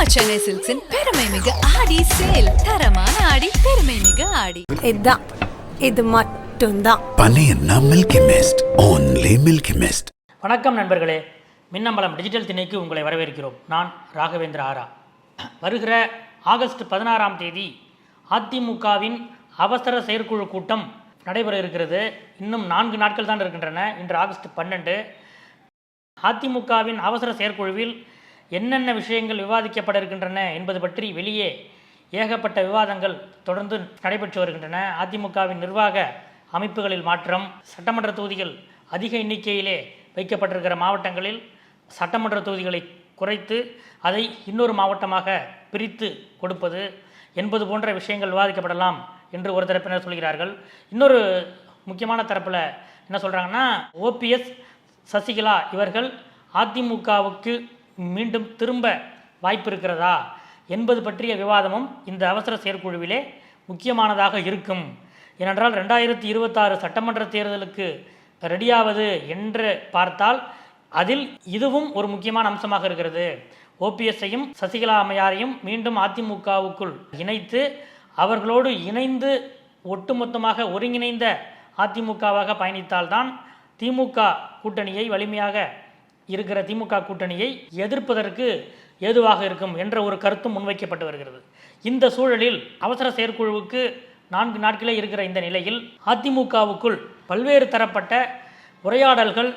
நம்ம சென்னை சில்க்ஸின் பெருமை மிகு ஆடி சேல். தரமான ஆடி பெருமை மிகு ஆடி. இதுதான். இது மட்டும்தான். பனையன்னா Milky Mist only Milky Mist வணக்கம் நண்பர்களே. மின்னம்பலம் டிஜிட்டல் திணைக்கு உங்களை வரவேற்கிறோம். நான் ராகவேந்திர ஆரா. வருகிற ஆகஸ்ட் பதினாறாம் தேதி அதிமுகவின் அவசர செயற்குழு கூட்டம் நடைபெற இருக்கிறது. இன்னும் நான்கு நாட்கள் தான் இருக்கின்றன. இன்று ஆகஸ்ட் பன்னெண்டு. அதிமுகவின் அவசர செயற்குழுவில் என்னென்ன விஷயங்கள் விவாதிக்கப்பட இருக்கின்றன என்பது பற்றி வெளியே ஏகப்பட்ட விவாதங்கள் தொடர்ந்து நடைபெற்று வருகின்றன. அதிமுகவின் நிர்வாக அமைப்புகளில் மாற்றம் சட்டமன்ற தொகுதிகள் அதிக எண்ணிக்கையிலே வைக்கப்பட்டிருக்கிற மாவட்டங்களில் சட்டமன்ற தொகுதிகளை குறைத்து அதை இன்னொரு மாவட்டமாக பிரித்து கொடுப்பது என்பது போன்ற விஷயங்கள் விவாதிக்கப்படலாம் என்று ஒரு தரப்பினர் சொல்கிறார்கள். இன்னொரு முக்கியமான தரப்பில் என்ன சொல்கிறாங்கன்னா ஓபிஎஸ் சசிகலா இவர்கள் அதிமுகவுக்கு மீண்டும் திரும்ப வாய்ப்பு இருக்கிறதா என்பது பற்றிய விவாதமும் இந்த அவசர செயற்குழுவிலே முக்கியமானதாக இருக்கும். ஏனென்றால் ரெண்டாயிரத்தி இருபத்தாறு சட்டமன்ற தேர்தலுக்கு ரெடியாவது என்று பார்த்தால் அதில் இதுவும் ஒரு முக்கியமான அம்சமாக இருக்கிறது. ஓபிஎஸ்ஸையும் சசிகலா அம்மையாரையும் மீண்டும் அதிமுகவுக்குள் இணைத்து அவர்களோடு இணைந்து ஒட்டுமொத்தமாக ஒருங்கிணைந்த அதிமுகவாக பயணித்தால்தான் திமுக கூட்டணியை வலிமையாக இருக்கிற திமுக கூட்டணியை எதிர்ப்பதற்கு ஏதுவாக இருக்கும் என்ற ஒரு கருத்தும் முன்வைக்கப்பட்டு வருகிறது. இந்த சூழலில் அவசர செயற்குழுவுக்கு நான்கு நாட்களே இருக்கிற இந்த நிலையில் அதிமுகவுக்குள் பல்வேறு தரப்பட்ட உரையாடல்கள்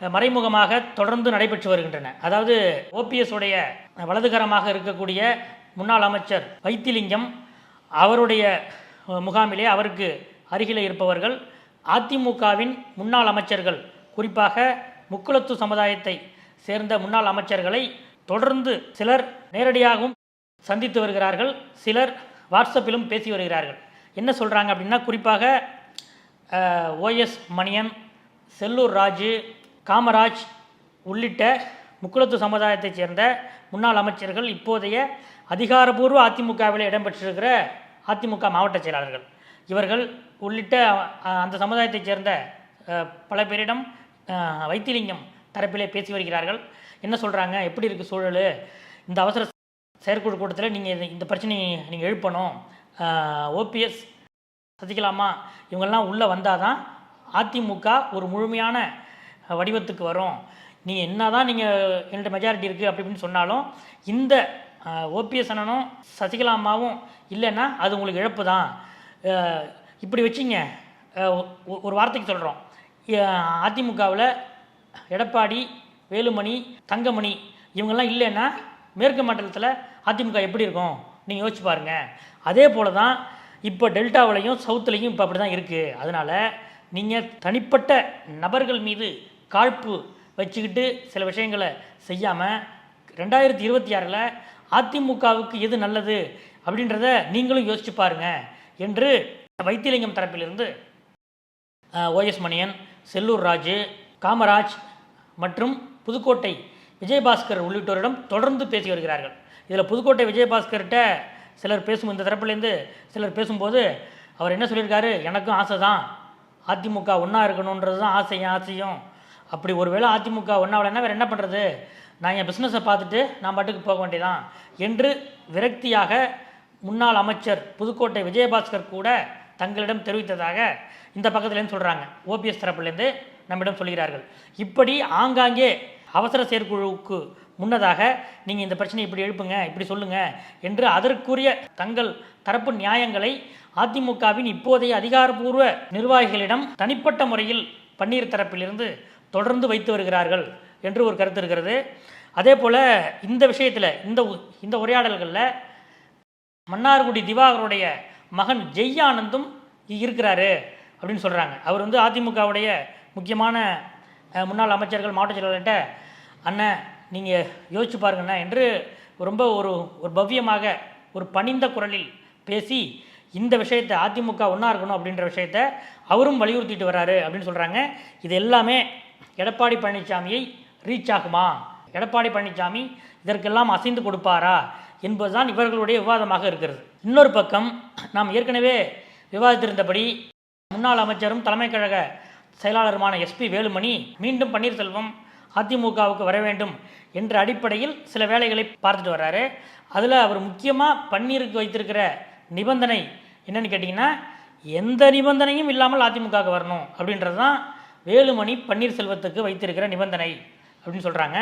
மறைமுகமாக தொடர்ந்து நடைபெற்று வருகின்றன. அதாவது ஓபிஎஸ் உடைய வலதுகரமாக இருக்கக்கூடிய முன்னாள் அமைச்சர் வைத்திலிங்கம் அவருடைய முகாமிலே அவருக்கு அருகிலே இருப்பவர்கள் அதிமுகவின் முன்னாள் அமைச்சர்கள் குறிப்பாக முக்குளத்து சமுதாயத்தை சேர்ந்த முன்னாள் அமைச்சர்களை தொடர்ந்து சிலர் நேரடியாகவும் சந்தித்து வருகிறார்கள் சிலர் வாட்ஸ்அப்பிலும் பேசி வருகிறார்கள். என்ன சொல்கிறாங்க அப்படின்னா குறிப்பாக ஓஎஸ் மணியன் செல்லூர் ராஜு காமராஜ் உள்ளிட்ட முக்குளத்து சமுதாயத்தைச் சேர்ந்த முன்னாள் அமைச்சர்கள் இப்போதைய அதிகாரபூர்வ அதிமுகவில் இடம்பெற்றிருக்கிற அதிமுக மாவட்ட செயலாளர்கள். இவர்கள் உள்ளிட்ட அந்த சமுதாயத்தைச் சேர்ந்த பல பேரிடம் வைத்திலிங்கம் தரப்பிலே பேசி வருகிறார்கள். என்ன சொல்கிறாங்க எப்படி இருக்குது சூழல்? இந்த அவசர செயற்குழு கூட்டத்தில் நீங்கள் இந்த பிரச்சனையை நீங்கள் எழுப்பணும். ஓபிஎஸ் சசிகலாமா இவங்கெல்லாம் உள்ளே வந்தால் தான் அதிமுக ஒரு முழுமையான வடிவத்துக்கு வரும். நீ என்ன தான் நீங்கள் என்கிட்ட மெஜாரிட்டி இருக்குது அப்படி சொன்னாலும் இந்த ஓபிஎஸ் அண்ணனும் சசிகலா அம்மாவும் இல்லைன்னா அது உங்களுக்கு இழப்பு தான் இப்படி வச்சிங்க. ஒரு வார்த்தைக்கு சொல்கிறோம் அதிமுகவில் எடப்பாடி வேலுமணி தங்கமணி இவங்கெல்லாம் இல்லைன்னா மேற்கு மண்டலத்தில் அதிமுக எப்படி இருக்கும்? நீங்கள் யோசிச்சு பாருங்கள் அதே போல தான் இப்போ டெல்டாவிலையும் சவுத்துலேயும் இப்போ அப்படி தான் இருக்குது அதனால் நீங்கள் தனிப்பட்ட நபர்கள் மீது காழ்ப்பு வச்சுக்கிட்டு சில விஷயங்களை செய்யாமல் ரெண்டாயிரத்தி இருபத்தி ஆறில் அதிமுகவுக்கு எது நல்லது அப்படின்றத நீங்களும் யோசிச்சு பாருங்கள் என்று வைத்தியலிங்கம் தரப்பிலிருந்து ஓஎஸ் மணியன் செல்லூர் ராஜு காமராஜ் மற்றும் புதுக்கோட்டை விஜயபாஸ்கர் உள்ளிட்டோரிடம் தொடர்ந்து பேசி வருகிறார்கள். இதில் புதுக்கோட்டை விஜயபாஸ்கர்கிட்ட சிலர் பேசும் இந்த தரப்புலேருந்து சிலர் பேசும்போது அவர் என்ன சொல்லியிருக்காரு? எனக்கும் ஆசை தான் அதிமுக ஒன்றா இருக்கணுன்றது தான் ஆசையும் ஆசையும். அப்படி ஒருவேளை அதிமுக ஒன்றாவலைன்னா வேறு என்ன பண்ணுறது நான் என் பிஸ்னஸை பார்த்துட்டு நான் பாட்டுக்கு போக வேண்டியதான் என்று விரக்தியாக முன்னாள் அமைச்சர் புதுக்கோட்டை விஜயபாஸ்கர் கூட தங்களிடம் தெரிவித்ததாக இந்த பக்கத்துலேருந்து சொல்கிறாங்க ஓபிஎஸ் தரப்புலேருந்து நம்மிடம் சொல்கிறார்கள். இப்படி ஆங்காங்கே அவசர செயற்குழுவுக்கு முன்னதாக நீங்கள் இந்த பிரச்சனையை இப்படி எழுப்புங்க இப்படி சொல்லுங்கள் என்று அதற்குரிய தங்கள் தரப்பு நியாயங்களை அதிமுகவின் இப்போதைய அதிகாரப்பூர்வ நிர்வாகிகளிடம் தனிப்பட்ட முறையில் பன்னீர் தரப்பிலிருந்து தொடர்ந்து வைத்து வருகிறார்கள் என்று ஒரு கருத்து இருக்கிறது. அதே போல் இந்த விஷயத்தில் இந்த இந்த உரையாடல்களில் மன்னார்குடி திவாகருடைய மகன் ஜெய்யானந்தும் ஆனந்தும் இருக்கிறாரு அப்படின்னு சொல்கிறாங்க அவர் வந்து அதிமுகவுடைய முக்கியமான முன்னாள் அமைச்சர்கள் மாவட்ட செயலாளர்கிட்ட அண்ணன் நீங்கள் யோசிச்சு பாருங்கண்ணா என்று ரொம்ப ஒரு ஒரு பவ்யமாக ஒரு பணிந்த குரலில் பேசி இந்த விஷயத்தை அதிமுக ஒன்றா இருக்கணும் அப்படின்ற விஷயத்த அவரும் வலியுறுத்திட்டு வராரு அப்படின்னு சொல்கிறாங்க இது எல்லாமே எடப்பாடி பழனிசாமியை ரீச் ஆகுமா? எடப்பாடி பழனிசாமி இதற்கெல்லாம் அசைந்து கொடுப்பாரா என்பதுதான் இவர்களுடைய விவாதமாக இருக்கிறது. இன்னொரு பக்கம் நாம் ஏற்கனவே விவாதித்திருந்தபடி முன்னாள் அமைச்சரும் தலைமை கழக செயலாளருமான எஸ்பி வேலுமணி மீண்டும் பன்னீர்செல்வம் அதிமுகவுக்கு வர வேண்டும் என்ற அடிப்படையில் சில வேலைகளை பார்த்துட்டு வர்றாரு. அதில் அவர் முக்கியமாக பன்னீருக்கு வைத்திருக்கிற நிபந்தனை என்னன்னு கேட்டிங்கன்னா எந்த நிபந்தனையும் இல்லாமல் அதிமுகவுக்கு வரணும் அப்படின்றது தான் வேலுமணி பன்னீர்செல்வத்துக்கு வைத்திருக்கிற நிபந்தனை அப்படின்னு சொல்கிறாங்க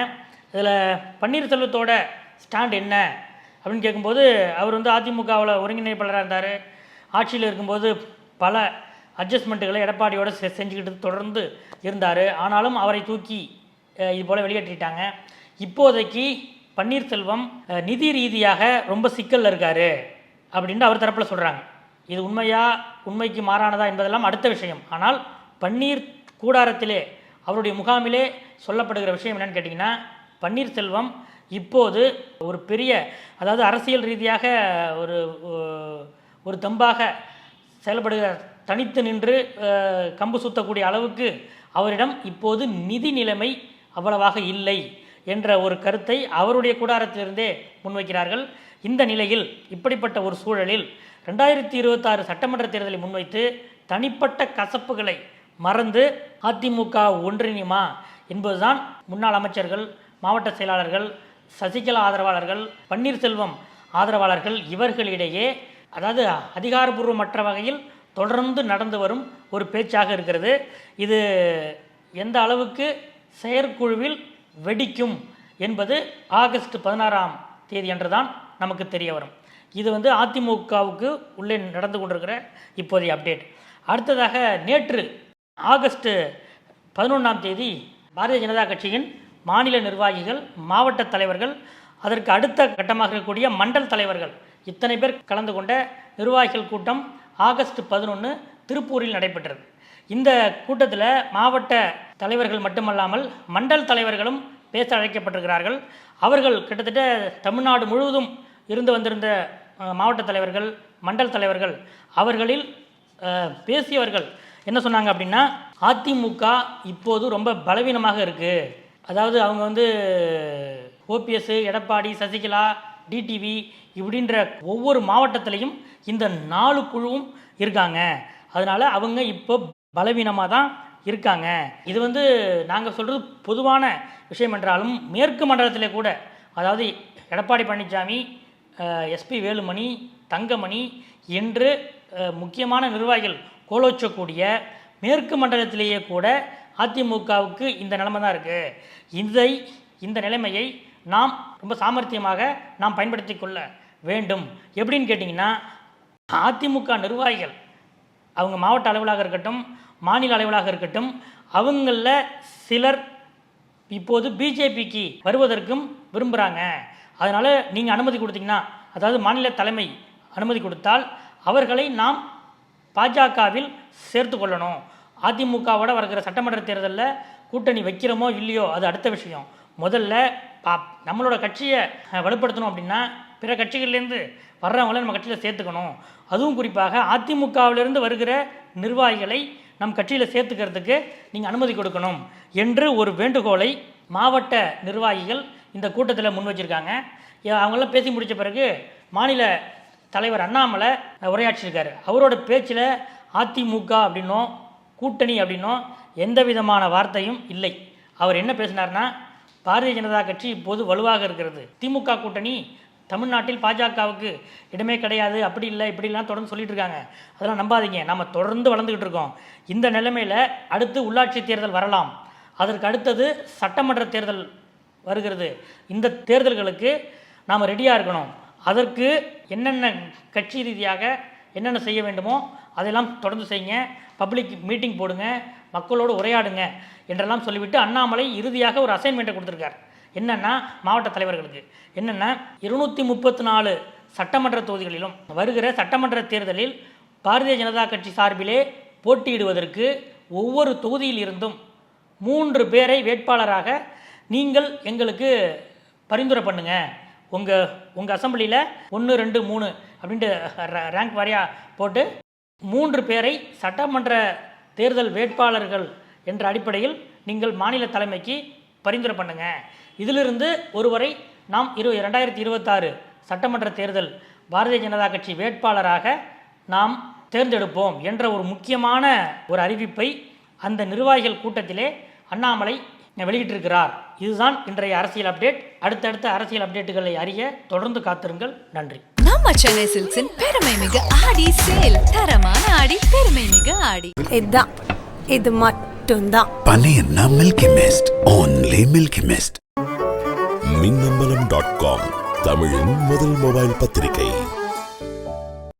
இதில் பன்னீர்செல்வத்தோட ஸ்டாண்ட் என்ன? அப்படின்னு கேட்கும்போது அவர் வந்து அதிமுகவில் ஒருங்கிணைப்பாளராக இருந்தார். ஆட்சியில் இருக்கும்போது பல அட்ஜஸ்ட்மெண்ட்டுகளை எடப்பாடியோட செ செஞ்சுக்கிட்டு தொடர்ந்து இருந்தார். ஆனாலும் அவரை தூக்கி இது போல் வெளியேற்றிட்டாங்க. இப்போதைக்கு பன்னீர்செல்வம் நிதி ரீதியாக ரொம்ப சிக்கலில் இருக்கார் அப்படின்ட்டு அவர் தரப்பில் சொல்கிறாங்க இது உண்மையா உண்மைக்கு மாறானதா என்பதெல்லாம் அடுத்த விஷயம். ஆனால் பன்னீர் கூடாரத்திலே அவருடைய முகாமிலே சொல்லப்படுகிற விஷயம் என்னென்னு கேட்டிங்கன்னா பன்னீர்செல்வம் இப்போது ஒரு பெரிய அதாவது அரசியல் ரீதியாக ஒரு ஒரு தெம்பாக செயல்படுகிற தனித்து நின்று கம்பு சுத்தக்கூடிய அளவுக்கு அவரிடம் இப்போது நிதி நிலைமை அவ்வளவாக இல்லை என்ற ஒரு கருத்தை அவருடைய கூடாரத்திலிருந்தே முன்வைக்கிறார்கள். இந்த நிலையில் இப்படிப்பட்ட ஒரு சூழலில் ரெண்டாயிரத்தி இருபத்தாறு சட்டமன்ற தேர்தலை முன்வைத்து தனிப்பட்ட கசப்புகளை மறந்து அதிமுக ஒன்றிணையுமா என்பதுதான் முன்னாள் அமைச்சர்கள் மாவட்ட செயலாளர்கள் சசிகலா ஆதரவாளர்கள் பன்னீர்செல்வம் ஆதரவாளர்கள் இவர்களிடையே அதாவது அதிகாரபூர்வமற்ற வகையில் தொடர்ந்து நடந்து வரும் ஒரு பேச்சாக இருக்கிறது. இது எந்த அளவுக்கு செயற்குழுவில் வெடிக்கும் என்பது ஆகஸ்ட் பதினாறாம் தேதி என்றுதான் நமக்கு தெரிய வரும். இது வந்து அதிமுகவுக்கு உள்ளே நடந்து கொண்டிருக்கிற இப்போதைய அப்டேட் அடுத்ததாக நேற்று ஆகஸ்ட் பதினொன்றாம் தேதி பாரதிய ஜனதா கட்சியின் மாநில நிர்வாகிகள் மாவட்ட தலைவர்கள் அதற்கு அடுத்த கட்டமாக இருக்கக்கூடிய மண்டல் தலைவர்கள். இத்தனை பேர் கலந்து கொண்ட நிர்வாகிகள் கூட்டம் ஆகஸ்ட் பதினொன்று திருப்பூரில் நடைபெற்றது. இந்த கூட்டத்தில் மாவட்ட தலைவர்கள் மட்டுமல்லாமல் மண்டல் தலைவர்களும் பேச அழைக்கப்பட்டிருக்கிறார்கள். அவர்கள் கிட்டத்தட்ட தமிழ்நாடு முழுவதும் இருந்து வந்திருந்த மாவட்ட தலைவர்கள் மண்டல் தலைவர்கள் அவர்களில் பேசியவர்கள் என்ன சொன்னாங்க அப்படின்னா அதிமுக இப்போது ரொம்ப பலவீனமாக இருக்குது அதாவது அவங்க வந்து ஓபிஎஸ் எடப்பாடி சசிகலா டிடிவி இப்படின்ற ஒவ்வொரு மாவட்டத்திலையும் இந்த நாலு குழுவும் இருக்காங்க. அதனால் அவங்க இப்போ பலவீனமாக தான் இருக்காங்க. இது வந்து நாங்கள் சொல்கிறது பொதுவான விஷயம் என்றாலும் மேற்கு மண்டலத்திலே கூட அதாவது எடப்பாடி பழனிசாமி எஸ்பி வேலுமணி தங்கமணி என்று முக்கியமான நிர்வாகிகள் கோலோச்சக்கூடிய மேற்கு மண்டலத்திலேயே கூட அதிமுகவுக்கு இந்த நிலைமை தான் இருக்குது இதை இந்த நிலைமையை நாம் ரொம்ப சாமர்த்தியமாக நாம் பயன்படுத்தி கொள்ள வேண்டும். எப்படின்னு கேட்டிங்கன்னா அதிமுக நிர்வாகிகள் அவங்க மாவட்ட அளவிலாக இருக்கட்டும் மாநில அளவிலாக இருக்கட்டும் அவங்களில் சிலர் இப்போது பிஜேபிக்கு வருவதற்கும் விரும்புகிறாங்க அதனால் நீங்கள் அனுமதி கொடுத்தீங்கன்னா அதாவது மாநில தலைமை அனுமதி கொடுத்தால் அவர்களை நாம் பாஜகவில் சேர்த்து கொள்ளணும். அதிமுகவோட வருகிற சட்டமன்ற தேர்தலில் கூட்டணி வைக்கிறோமோ இல்லையோ அது அடுத்த விஷயம். முதல்ல பா நம்மளோட கட்சியை வலுப்படுத்தணும் அப்படின்னா பிற கட்சிகள்லேருந்து வர்றவங்கள நம்ம கட்சியில் சேர்த்துக்கணும். அதுவும் குறிப்பாக அதிமுகவிலிருந்து வருகிற நிர்வாகிகளை நம் கட்சியில் சேர்த்துக்கிறதுக்கு நீங்கள் அனுமதி கொடுக்கணும் என்று ஒரு வேண்டுகோளை மாவட்ட நிர்வாகிகள் இந்த கூட்டத்தில் முன் வச்சிருக்காங்க. அவங்களாம் பேசி முடித்த பிறகு மாநில தலைவர் அண்ணாமலை உரையாற்றியிருக்காரு. அவரோட பேச்சில் அதிமுக அப்படின்னும் கூட்டணி அப்படின்னும் எந்த விதமான வார்த்தையும் இல்லை. அவர் என்ன பேசினார்னா பாரதிய ஜனதா கட்சி இப்போது வலுவாக இருக்கிறது. திமுக கூட்டணி தமிழ்நாட்டில் பாஜகவுக்கு இடமே கிடையாது. அப்படி இல்லை இப்படிலாம் தொடர்ந்து சொல்லிட்டு இருக்காங்க. அதெல்லாம் நம்பாதீங்க. நம்ம தொடர்ந்து வளர்ந்துக்கிட்டு இருக்கோம். இந்த நிலைமையில் அடுத்து உள்ளாட்சி தேர்தல் வரலாம். அதற்கு அடுத்தது சட்டமன்ற தேர்தல் வருகிறது. இந்த தேர்தல்களுக்கு நாம் ரெடியாக இருக்கணும். அதற்கு என்னென்ன கட்சி ரீதியாக என்னென்ன செய்ய வேண்டுமோ அதெல்லாம் தொடர்ந்து செய்யுங்க. பப்ளிக் மீட்டிங் போடுங்க. மக்களோடு உரையாடுங்க என்றெல்லாம் சொல்லிவிட்டு அண்ணாமலை இறுதியாக ஒரு அசைன்மெண்ட்டை கொடுத்துருக்கார். என்னென்னா மாவட்ட தலைவர்களுக்கு. என்னென்னா இருநூற்றி முப்பத்தி நாலு சட்டமன்ற தொகுதிகளிலும் வருகிற சட்டமன்ற தேர்தலில் பாரதிய ஜனதா கட்சி சார்பிலே போட்டியிடுவதற்கு ஒவ்வொரு தொகுதியில் இருந்தும் மூன்று பேரை வேட்பாளராக நீங்கள் எங்களுக்கு பரிந்துரை பண்ணுங்க. உங்கள் உங்கள் அசம்பிளியில் ஒன்று ரெண்டு மூணு அப்படின்ட்டு ரேங்க் வாரியாக போட்டு மூன்று பேரை சட்டமன்ற தேர்தல் வேட்பாளர்கள் என்ற அடிப்படையில் நீங்கள் மாநில தலைமைக்கு பரிந்துரை பண்ணுங்க. இதிலிருந்து ஒருவரை நாம் இரு ரெண்டாயிரத்தி இருபத்தாறு சட்டமன்ற தேர்தல் பாரதிய ஜனதா கட்சி வேட்பாளராக நாம் தேர்ந்தெடுப்போம் என்ற ஒரு முக்கியமான ஒரு அறிவிப்பை அந்த நிர்வாகிகள் கூட்டத்திலே அண்ணாமலை வெளியிட்டிருக்கிறார். இதுதான் இன்றைய அரசியல் அப்டேட். அடுத்தடுத்த அரசியல் அப்டேட்டுகளை அறிய தொடர்ந்து காத்திருங்கள். நன்றி. நம்ம சென்னை சில்க்ஸின் பெருமை மிகு ஆடி சேல். தரமான ஆடி பெருமை மிகு ஆடி. இதுதான். இது மட்டும்தான். பனையன்னா Milky Mist only Milky Mist Minnambalam dot com தமிழின் முதல் மொபைல் பத்திரிகை.